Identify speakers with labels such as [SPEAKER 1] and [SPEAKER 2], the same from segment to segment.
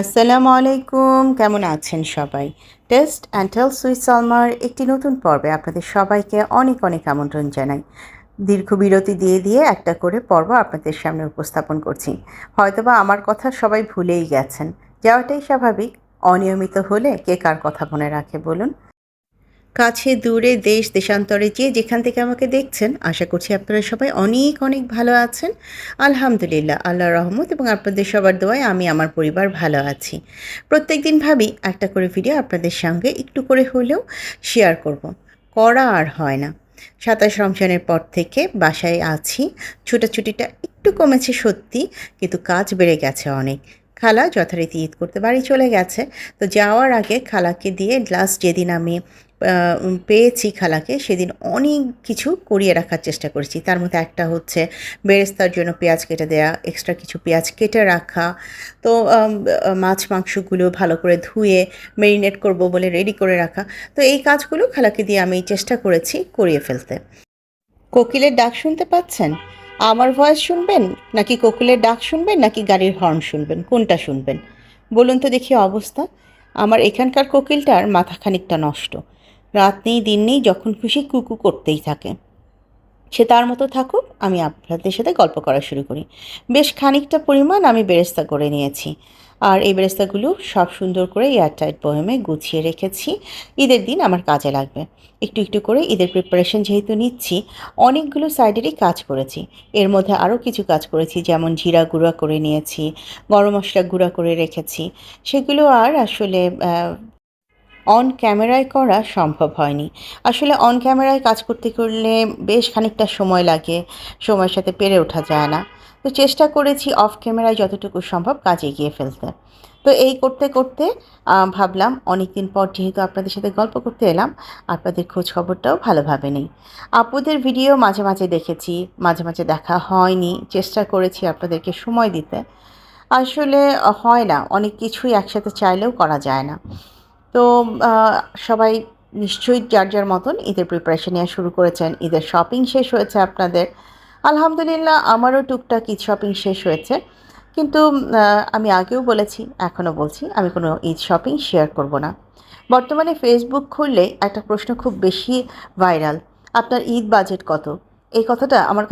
[SPEAKER 1] আসসালামু আলাইকুম, কেমন আছেন সবাই? টেস্ট অ্যান্ড টেল সুইট সালমার একটি নতুন পর্বে আপনাদের সবাইকে অনেক অনেক আমন্ত্রণ জানাই। দীর্ঘ বিরতি দিয়ে দিয়ে একটা করে পর্ব আপনাদের সামনে উপস্থাপন করছি। হয়তোবা আমার কথা সবাই ভুলেই গেছেন। যাওয়াটাই স্বাভাবিক। অনিয়মিত হলে কে কার কথা মনে রাখে বলুন? কাছে, দূরে, দেশ, দেশান্তরে যে যেখান থেকে আমাকে দেখছেন, আশা করছি আপনারা সবাই অনেক অনেক ভালো আছেন। আলহামদুলিল্লাহ আল্লাহ রহমত এবং আপনাদের সবার দোয়ায় আমি আমার পরিবার ভালো আছি। প্রত্যেক দিন ভাবি একটা করে ভিডিও আপনাদের সঙ্গে একটু করে হলেও শেয়ার করব। করা আর হয় না। সাতাশ রমজানের পর থেকে বাসায় আছি। ছুটাছুটিটা একটু কমেছে সত্যি, কিন্তু কাজ বেড়ে গেছে অনেক। খালা যথারীতি ঈদ করতে বাড়ি চলে গেছে। তো যাওয়ার আগে খালাকে দিয়ে লাস্ট যেদিন আমি পেয়েছি খালাকে, সেদিন অনেক কিছু করিয়ে রাখার চেষ্টা করেছি। তার মধ্যে একটা হচ্ছে বেরেস্তার জন্য পেঁয়াজ কেটে দেয়া এক্সট্রা কিছু পেঁয়াজ কেটে রাখা। তো মাছ মাংসগুলো ভালো করে ধুয়ে মেরিনেট করব বলে রেডি করে রাখা। তো এই কাজগুলো খালাকে দিয়ে আমি চেষ্টা করেছি করিয়ে ফেলতে। কোকিলের ডাক শুনতে পাচ্ছেন? আমার ভয়েস শুনবেন? নাকি কোকিলের ডাক শুনবেন? নাকি গাড়ির হর্ন শুনবেন? কোনটা শুনবেন? বলুন তো দেখি অবস্থা। আমার এখানকার কোকিলটার মাথা খানিকটা নষ্ট। রাত নেই, দিন নেই, যখন খুশি কুকু করতেই থাকে। সে তার মতো থাকুক, আমি আপনাদের সাথে গল্প করা শুরু করি। বেশ খানিকটা পরিমাণ আমি বেরেস্তা করে নিয়েছি। আর এই বেরেস্তাগুলো সব সুন্দর করে এয়ারটাইট বয়মে গুছিয়ে রেখেছি। ঈদের দিন আমার কাজে লাগবে। একটু একটু করে ঈদের প্রিপারেশন যেহেতু নিচ্ছি, অনেকগুলো সাইডেরই কাজ করেছি। এর মধ্যে আরও কিছু কাজ করেছি, যেমন জিরা গুঁড়া করে নিয়েছি, গরম মশলা গুঁড়া করে রেখেছি। সেগুলো আর আসলে অন ক্যামেরায় করা সম্ভব হয়নি। আসলে অন ক্যামেরায় কাজ করতে করলে বেশ খানিকটা সময় লাগে, সময়ের সাথে পেরে ওঠা যায় না। তো চেষ্টা করেছি অফ ক্যামেরায় যতটুকু সম্ভব কাজ এগিয়ে ফেলতে। তো এই করতে করতে ভাবলাম অনেক দিন পর যেহেতু আপনাদের সাথে গল্প করতে এলাম, আপনাদের খোঁজ খবরটাও ভালোভাবে নেই। আপুদের ভিডিও মাঝে মাঝে দেখেছি, মাঝে মাঝে দেখা হয়নি, চেষ্টা করেছি আপনাদেরকে সময় দিতে। আসলে হয় না, অনেক কিছুই একসাথে চাইলেও করা যায় না। তো সবাই নিশ্চয়ই যার যার মতন ঈদের প্রিপারেশন নেওয়া শুরু করেছেন। ঈদের শপিং শেষ হয়েছে আপনাদের। আলহামদুলিল্লাহ আমারও টুকটাক ঈদ শপিং শেষ হয়েছে। কিন্তু আমি আগেও বলেছি, এখনও বলছি, আমি কোনো ঈদ শপিং শেয়ার করব না। বর্তমানে ফেসবুক খুললে একটা প্রশ্ন খুব বেশি ভাইরাল আপনার ঈদ বাজেট কত? এই কথাটা আমার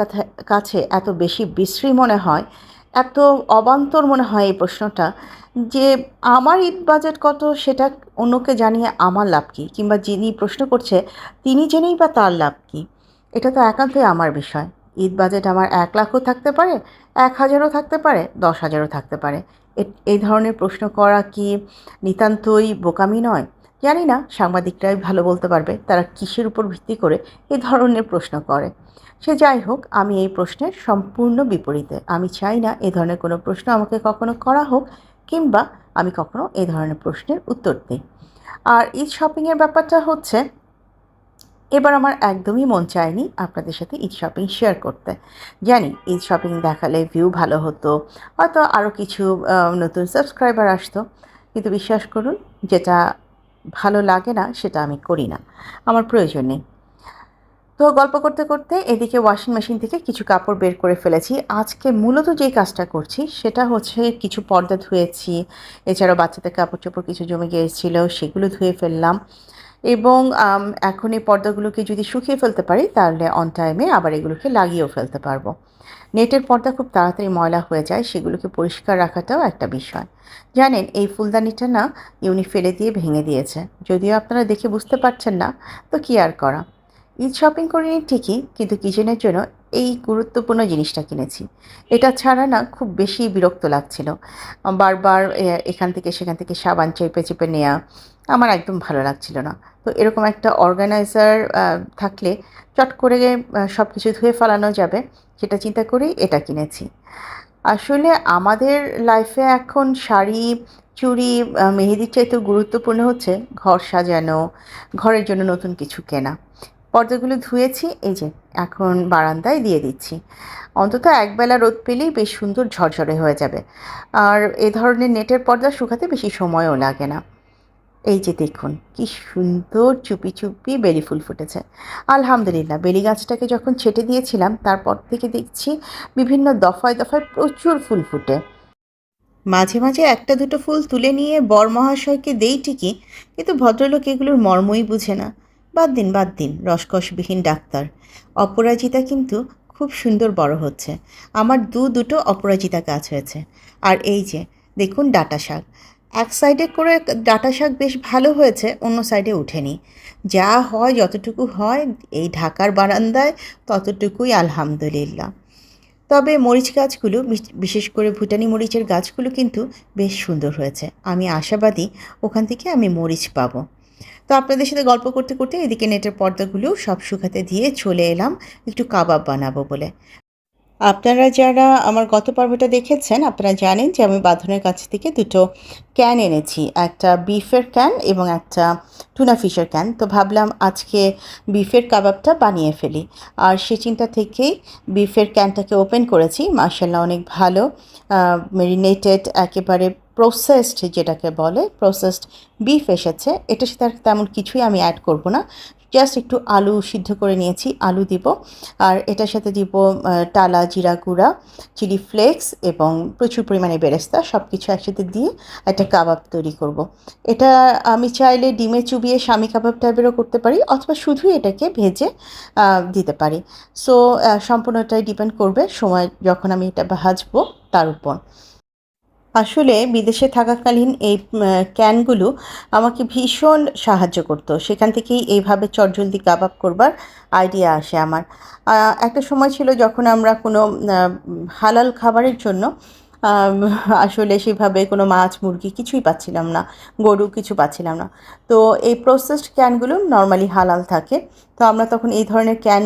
[SPEAKER 1] কাছে এত বেশি বিশ্রী মনে হয় এত অবান্তর মনে হয় এই প্রশ্নটা যে আমার ঈদ বাজেট কত সেটা অন্যকে জানিয়ে আমার লাভ কী? কিংবা যিনি প্রশ্ন করছে তিনি জেনেই বা তার লাভ কী? এটা তো একান্তই আমার বিষয়। ঈদ বাজেট আমার এক লাখও থাকতে পারে, এক হাজারও থাকতে পারে, দশ হাজারও থাকতে পারে। এ- এই ধরনের প্রশ্ন করা কি নিতান্তই বোকামি নয়? জানি না, সাংবাদিকরাই ভালো বলতে পারবে, তারা কিসের উপর ভিত্তি করে এই ধরনের প্রশ্ন করে। সে যাই হোক, আমি এই প্রশ্নের সম্পূর্ণ বিপরীতে। আমি চাই না এ ধরনের কোনো প্রশ্ন আমাকে কখনো করা হোক, কিংবা আমি কখনো এ ধরনের প্রশ্নের উত্তর দিই। আর ঈদ শপিংয়ের ব্যাপারটা হচ্ছে, এবার আমার একদমই মন চায়নি আপনাদের সাথে ঈদ শপিং শেয়ার করতে। জানি ঈদ শপিং দেখালে ভিউ ভালো হতো, হয়তো আরও কিছু নতুন সাবস্ক্রাইবার আসতো, কিন্তু বিশ্বাস করুন, যেটা ভালো লাগে না, সেটা আমি করি না। আমার প্রয়োজন নেই। তো গল্প করতে করতে এদিকে ওয়াশিং মেশিন থেকে কিছু কাপড় বের করে ফেলেছি। আজকে মূলত যেই কাজটা করছি, সেটা হচ্ছে কিছু পর্দা ধুয়েছি। এছাড়াও বাচ্চাদের কাপড় চোপড় কিছু জমে গিয়েছিল, সেগুলো ধুয়ে ফেললাম। এবং এখন এই পর্দাগুলোকে যদি শুকিয়ে ফেলতে পারি, তাহলে অন টাইমে আবার এগুলোকে লাগিয়েও ফেলতে পারব। নেটের পর্দা খুব তাড়াতাড়ি ময়লা হয়ে যায়, সেগুলোকে পরিষ্কার রাখাটাও একটা বিষয়। জানেন, এই ফুলদানিটা না ইউনি ফেলে দিয়ে ভেঙে দিয়েছে। যদিও আপনারা দেখে বুঝতে পারছেন না, তো কি আর করা? ঈদ শপিং করিনি ঠিকই, কিন্তু কিচেনের জন্য এই গুরুত্বপূর্ণ জিনিসটা কিনেছি। এটা ছাড়া না খুব বেশি বিরক্ত লাগছিল। বারবার এখান থেকে সেখান থেকে সাবান চেপে চেপে নেওয়া আমার একদম ভালো লাগছিল না। তো এরকম একটা অর্গানাইজার থাকলে চট করে সব কিছু ধুয়ে ফেলানো যাবে, সেটা চিন্তা করেই এটা কিনেছি। আসলে আমাদের লাইফে এখন শাড়ি, চুড়ি মেহেদির চাইতেও গুরুত্বপূর্ণ হচ্ছে ঘর সাজানো, ঘরের জন্য নতুন কিছু কেনা। পর্দাগুলো ধুয়েছি, এই যে এখন বারান্দায় দিয়ে দিচ্ছি। অন্তত একবেলা রোদ পেলেই বেশ সুন্দর ঝরঝরে হয়ে যাবে। আর এ ধরনের নেটের পর্দা শুকাতে বেশি সময়ও লাগে না। এই যে দেখুন, কি সুন্দর চুপি চুপি বেলি ফুল ফুটেছে। আলহামদুলিল্লাহ, বেলি গাছটাকে যখন ছেটে দিয়েছিলাম, তারপর থেকে দেখছি বিভিন্ন দফায় দফায় প্রচুর ফুল ফুটে। মাঝে মাঝে একটা দুটো ফুল তুলে নিয়ে বর মহাশয়কে দেই ঠিকই, কিন্তু ভদ্রলোক এগুলোর মর্মই বুঝে না। বাদ দিন বাদ দিন, রসকসবিহীন ডাক্তার। অপরাজিতা কিন্তু খুব সুন্দর বড় হচ্ছে। আমার দু, দুটো অপরাজিতা গাছ হয়েছে। আর এই যে, দেখুন ডাটা শাক। এক সাইডে করে ডাটা শাক বেশ ভালো হয়েছে, অন্য সাইডে উঠেনি। যা হয়, যতটুকু হয়, এই ঢাকার বারান্দায় ততটুকুই আলহামদুলিল্লাহ। তবে মরিচ গাছগুলো বিশেষ করে ভুটানি মরিচের গাছগুলো কিন্তু বেশ সুন্দর হয়েছে। আমি আশাবাদী ওখান থেকে আমি মরিচ পাবো। তো আপনাদের সাথে গল্প করতে করতে এদিকে নেটের পর্দাগুলো সব শুকাতে দিয়ে চলে এলাম। একটু কাবাব বানাবো বলে। আপনারা যারা আমার গত পর্বটা দেখেছেন, আপনারা জানেন যে আমি বাঁধনের কাছ থেকে দুটো ক্যান এনেছি। একটা বিফের ক্যান এবং একটা টুনা ফিশের ক্যান তো ভাবলাম আজকে বিফের কাবাবটা বানিয়ে ফেলি। আর সে চিন্তা থেকেই বিফের ক্যানটাকে ওপেন করেছি। মার্শাল্লাহ অনেক ভালো মেরিনেটেড একেবারে প্রসেসড যেটাকে বলে প্রসেসড বিফ এসেছে। এটার সাথে আর তেমন কিছুই আমি অ্যাড করব না। জাস্ট একটু আলু সিদ্ধ করে নিয়েছি, আলু দিব। আর এটার সাথে দিব টালা জিরা গুঁড়া, চিলি ফ্লেক্স এবং প্রচুর পরিমাণে বেরেস্তা সব কিছু একসাথে দিয়ে একটা কাবাব তৈরি করব। এটা আমি চাইলে ডিমে চুবিয়ে স্বামী কাবাব টাইপেরও করতে পারি অথবা শুধু এটাকে ভেজে দিতে পারি। সো সম্পূর্ণটাই ডিপেন্ড করবে সময় যখন আমি এটা ভাজবো তার উপর। আসলে বিদেশে থাকাকালীন এই ক্যানগুলো আমাকে ভীষণ সাহায্য করতো। সেখান থেকেই এইভাবে চটজলদি কাবাব করবার আইডিয়া আসে আমার। একটা সময় ছিল যখন আমরা কোনো হালাল খাবারের জন্য আসলে সেভাবে কোনো মাছ, মুরগি কিছুই পাচ্ছিলাম না, গরু কিছু পাচ্ছিলাম না। তো এই প্রসেসড ক্যানগুলো নর্মালি হালাল থাকে। তো আমরা তখন এই ধরনের ক্যান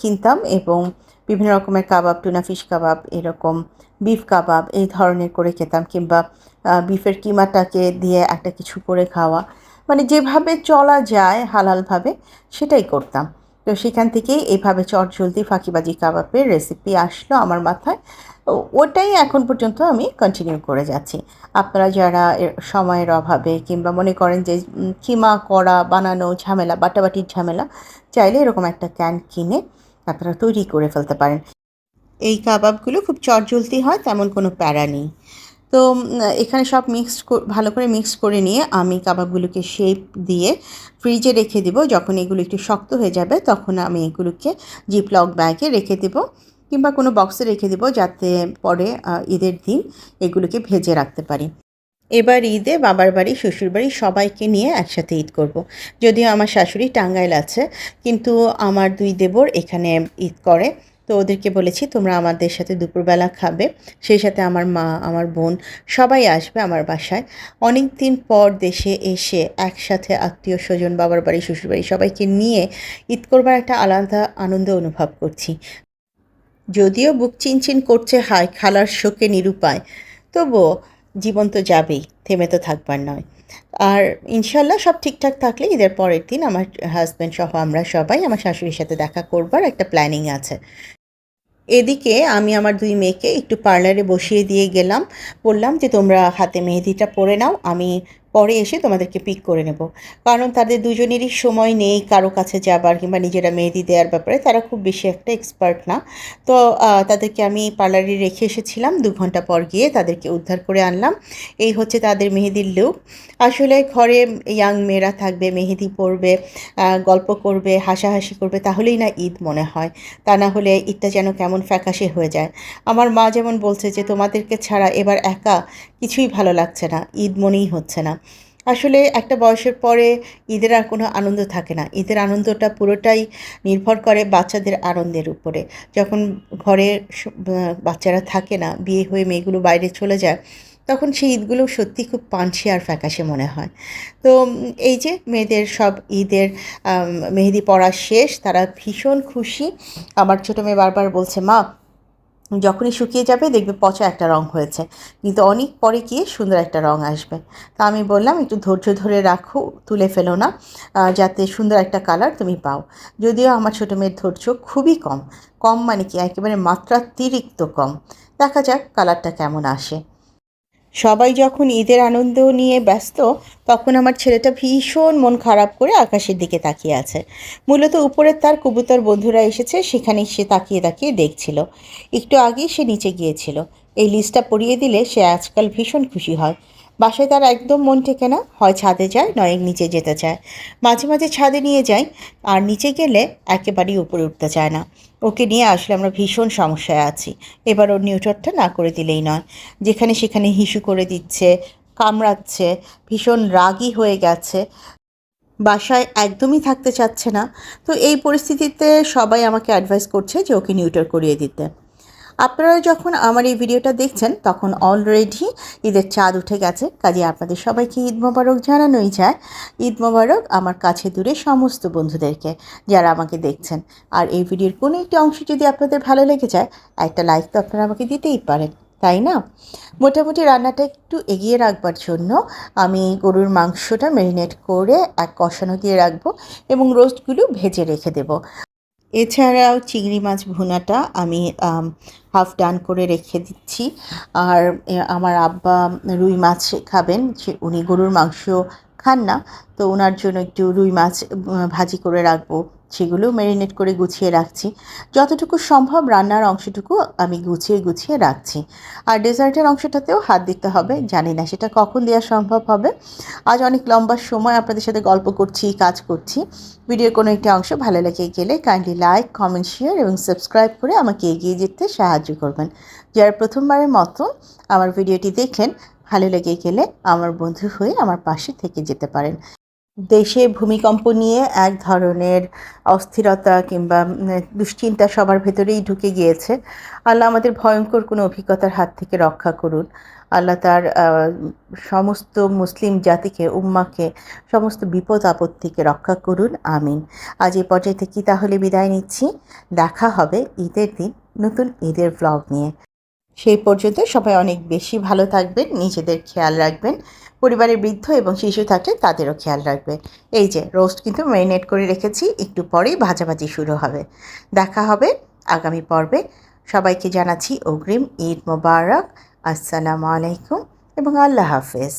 [SPEAKER 1] কিনতাম এবং বিভিন্ন রকমের কাবাব টুনা ফিশ কাবাব, এরকম বিফ কাবাব, এই ধরনের করে খেতাম কিংবা বিফের কিমাটাকে দিয়ে একটা কিছু করে খাওয়া। মানে যেভাবে চলা যায় হালালভাবে সেটাই করতাম। তো সেখান থেকেই এইভাবে চটজলদি ফাঁকিবাজি কাবাবের রেসিপি আসলো আমার মাথায়। ওটাই এখন পর্যন্ত আমি কন্টিনিউ করে যাচ্ছি। আপনারা যারা সময়ের অভাবে কিংবা মনে করেন যে কিমা করা বানানো ঝামেলা, বাটাবাটির ঝামেলা, চাইলে এরকম একটা ক্যান কিনে আপনারা তৈরি করে ফেলতে পারেন। এই কাবাবগুলো খুব চটজলদি হয়, তেমন কোনো প্যারা নেই। তো এখানে সব মিক্সড ভালো করে মিক্স করে নিয়ে আমি কাবাবগুলোকে শেপ দিয়ে ফ্রিজে রেখে দিব। যখন এগুলো একটু শক্ত হয়ে যাবে, তখন আমি এগুলোকে জিপলক ব্যাগে রেখে দেব কিংবা কোনো বক্সে রেখে দেব যাতে পরে ঈদের দিন এগুলোকে ভেজে রাখতে পারি। এবার ঈদে বাবার বাড়ি, শ্বশুর বাড়ি সবাইকে নিয়ে একসাথে ঈদ করব। যদিও আমার শাশুড়ি টাঙ্গাইল আছে, কিন্তু আমার দুই দেবর এখানে ঈদ করে। তো ওদেরকে বলেছি, তোমরা আমাদের সাথে দুপুরবেলা খাবে। সেই সাথে আমার মা, আমার বোন সবাই আসবে আমার বাসায়। অনেক দিন পর দেশে এসে একসাথে আত্মীয় স্বজন বাবার বাড়ি, শ্বশুর বাড়ি সবাইকে নিয়ে ঈদ করবার একটা আলাদা আনন্দ অনুভব করছি। যদিও বুক চিনচিন করছে হায় খালার শোকে নিরুপায়, তবুও জীবন তো যাবেই, থেমে তো থাকবার নয়। আর ইনশাল্লাহ সব ঠিকঠাক থাকলে ঈদের পরের দিন আমার হাজব্যান্ড সহ আমরা সবাই আমার শাশুড়ির সাথে দেখা করবার একটা প্ল্যানিং আছে। এদিকে আমি আমার দুই মেয়েকে একটু পার্লারে বসিয়ে দিয়ে গেলাম। বললাম যে তোমরা হাতে মেহেদিটা পরে নাও, আমি পরে এসে তোমাদেরকে পিক করে নেব। কারণ তাদের দুজনেরই সময় নেই কারও কাছে যাবার কিংবা নিজেরা মেহেদি দেওয়ার ব্যাপারে, তারা খুব বেশি একটা এক্সপার্ট না। তো তাদেরকে আমি পার্লারে রেখে এসেছিলাম, দু ঘণ্টা পর গিয়ে তাদেরকে উদ্ধার করে আনলাম। এই হচ্ছে তাদের মেহেদির লুক আসলে ঘরে ইয়াং মেয়েরা থাকবে, মেহেদি পরবে গল্প করবে, হাসাহাসি করবে, তাহলেই না ঈদ মনে হয়। তা না হলে ঈদটা যেন কেমন ফ্যাকাশে হয়ে যায়। আমার মা যেমন বলছে যে, তোমাদেরকে ছাড়া এবার একা কিছুই ভালো লাগছে না, ঈদ মনেই হচ্ছে না। আসলে একটা বয়সের পরে ঈদের আর কোনো আনন্দ থাকে না। ঈদের আনন্দটা পুরোটাই নির্ভর করে বাচ্চাদের আনন্দের উপরে। যখন ঘরে বাচ্চারা থাকে না, বিয়ে হয়ে মেয়েগুলো বাইরে চলে যায়, তখন সেই ঈদগুলো সত্যি খুব পাঞ্ছি আর ফ্যাকাশে মনে হয়। তো এই যে মেয়েদের সব ঈদের মেহেদি পড়া শেষ, তারা ভীষণ খুশি। আমার ছোটো মেয়ে বারবার বলছে, মা যখনই শুকিয়ে যাবে দেখবে পচা একটা রং হয়েছে। কিন্তু অনেক পরে গিয়ে সুন্দর একটা রং আসবে। তা আমি বললাম, একটু ধৈর্য ধরে রাখো, তুলে ফেলো না। যাতে সুন্দর একটা কালার তুমি পাও। যদিও আমার ছোটো মেয়ের ধৈর্য খুবই কম। কম মানে কি? একেবারে মাত্রাতিরিক্ত কম। দেখা যাক কালারটা কেমন আসে। সবাই যখন ঈদের আনন্দ নিয়ে ব্যস্ত, তখন আমার ছেলেটা ভীষণ মন খারাপ করে আকাশের দিকে তাকিয়ে আছে। মূলত উপরের তার কবুতর বন্ধুরা এসেছে, সেখানে সে তাকিয়ে তাকিয়ে দেখছিল। একটু আগেই সে নিচে গিয়েছিল। এই লিস্টটা পড়িয়ে দিলে সে আজকাল ভীষণ খুশি হয়। বাসায় তার একদম মন টেকে না হয় ছাদে যায়, নয় নিচে যেতে চায়। মাঝে মাঝে ছাদে নিয়ে যাই আর নিচে গেলে একেবারেই উপরে উঠতে চায় না। ওকে নিয়ে আসলে আমরা ভীষণ সমস্যায় আছি। এবার ওর নিউটরটা না করে দিলেই নয়। যেখানে সেখানে হিসু করে দিচ্ছে, কামড়াচ্ছে, ভীষণ রাগী হয়ে গেছে। বাসায় একদমই থাকতে চাচ্ছে না। তো এই পরিস্থিতিতে সবাই আমাকে অ্যাডভাইস করছে যে ওকে নিউটার করিয়ে দিতে। আপনারা যখন আমার এই ভিডিওটা দেখছেন, তখন অলরেডি ঈদের চাঁদ উঠে গেছে। কাজে আপনাদের সবাইকে ঈদ মোবারক জানানোই যায়। ঈদ মোবারক আমার কাছে দূরে সমস্ত বন্ধুদেরকে যারা আমাকে দেখছেন। আর এই ভিডিওর কোনো একটি অংশ যদি আপনাদের ভালো লেগে যায়, একটা লাইক তো আপনারা আমাকে দিতেই পারেন। তাই না? মোটামুটি রান্নাটা একটু এগিয়ে রাখবার জন্য আমি গরুর মাংসটা ম্যারিনেট করে এক কষানো দিয়ে রাখব এবং রোস্টগুলো ভেজে রেখে দেবো। এছাড়াও চিংড়ি মাছ ভুনাটা আমি হাফ ডান করে রেখে দিচ্ছি। আর আমার আব্বা রুই মাছ খাবেন উনি গরুর মাংস খান না, তো ওনার জন্য একটু রুই মাছ ভাজি করে রাখব। সেগুলো ম্যারিনেট করে গুছিয়ে রাখছি। যতটুকু সম্ভব রান্নার অংশটুকু আমি গুছিয়ে গুছিয়ে রাখছি। আর ডেজার্টের অংশটাতেও হাত দিতে হবে, জানি না সেটা কখন দেওয়া সম্ভব হবে। আজ অনেক লম্বা সময় আপনাদের সাথে গল্প করছি, কাজ করছি। ভিডিওর কোনো একটি অংশ ভালো লেগে গেলে কাইন্ডলি লাইক কমেন্ট শেয়ার এবং সাবস্ক্রাইব করে আমাকে এগিয়ে যেতে সাহায্য করবেন। যারা প্রথমবারের মতো আমার ভিডিওটি দেখলেন ভালো লেগে গেলে আমার বন্ধু হয়ে আমার পাশে থেকে যেতে পারেন। দেশে ভূমিকম্প নিয়ে এক ধরনের অস্থিরতা কিংবা দুশ্চিন্তা সবার ভেতরেই ঢুকে গিয়েছে। আল্লাহ আমাদের ভয়ঙ্কর কোনো অভিজ্ঞতার হাত থেকে রক্ষা করুন। আল্লাহ তার সমস্ত মুসলিম জাতিকে, উম্মাকে, সমস্ত বিপদ আপদ থেকে রক্ষা করুন। আমিন। আজ এই পর্যায়ে থেকে তাহলে বিদায় নিচ্ছি। দেখা হবে ঈদের দিন নতুন ঈদের ভ্লগ নিয়ে। সেই পর্যন্ত সবাই অনেক বেশি ভালো থাকবেন, নিজেদের খেয়াল রাখবেন, পরিবারের বৃদ্ধ এবং শিশু থাকলে তাদেরও খেয়াল রাখবে এই যে রোস্ট কিন্তু ম্যারিনেট করে রেখেছি, একটু পরেই ভাজাভাজি শুরু হবে। দেখা হবে আগামী পর্বে। সবাইকে জানাচ্ছি অগ্রিম ঈদ মোবারক। আসসালামু আলাইকুম এবং আল্লাহ হাফেজ।